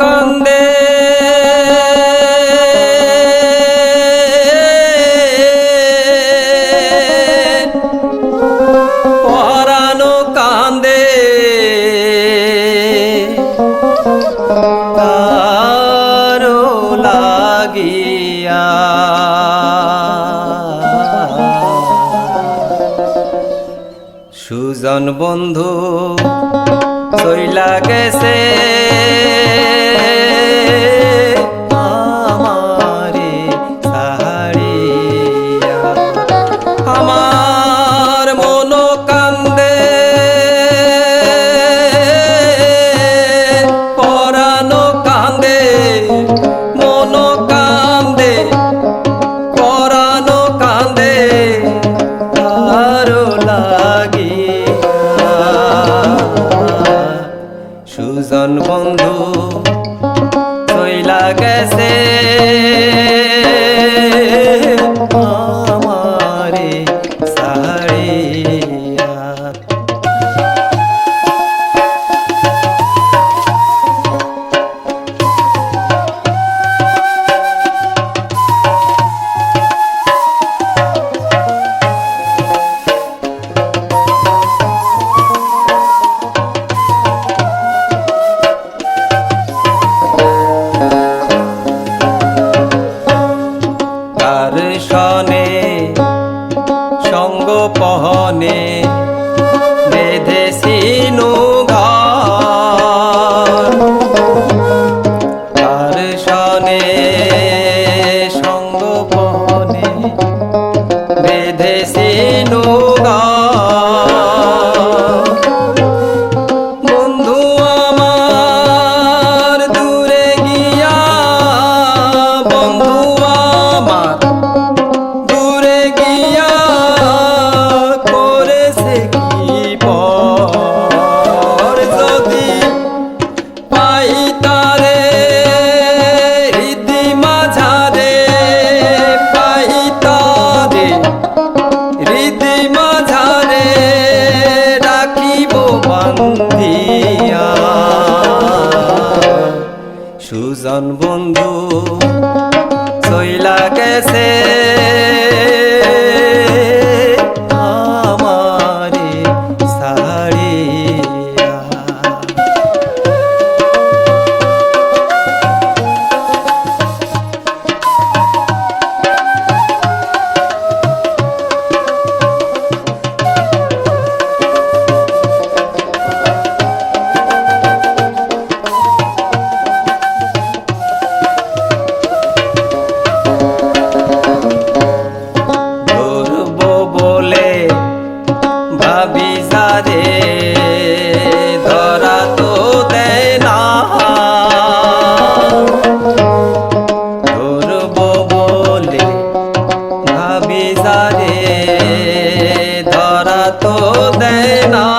কান্দে। পরানো কান্দে। কারও লাগিয়া। সুজন বন্ধু চইলা গেছে। সুজন বন্ধু চইলা গেছে। কার সনে সঙ্গ পহনে বেধে ঘর তারে হৃদি মাঝারে পাই তারে হৃদি মাঝারে রাখিব বান্ধিয়া। সুজন বন্ধু চইলা গেছে দেয় না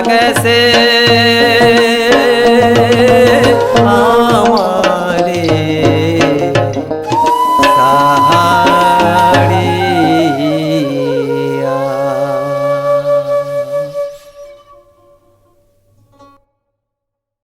সুজন বন্ধু চইলা গেছে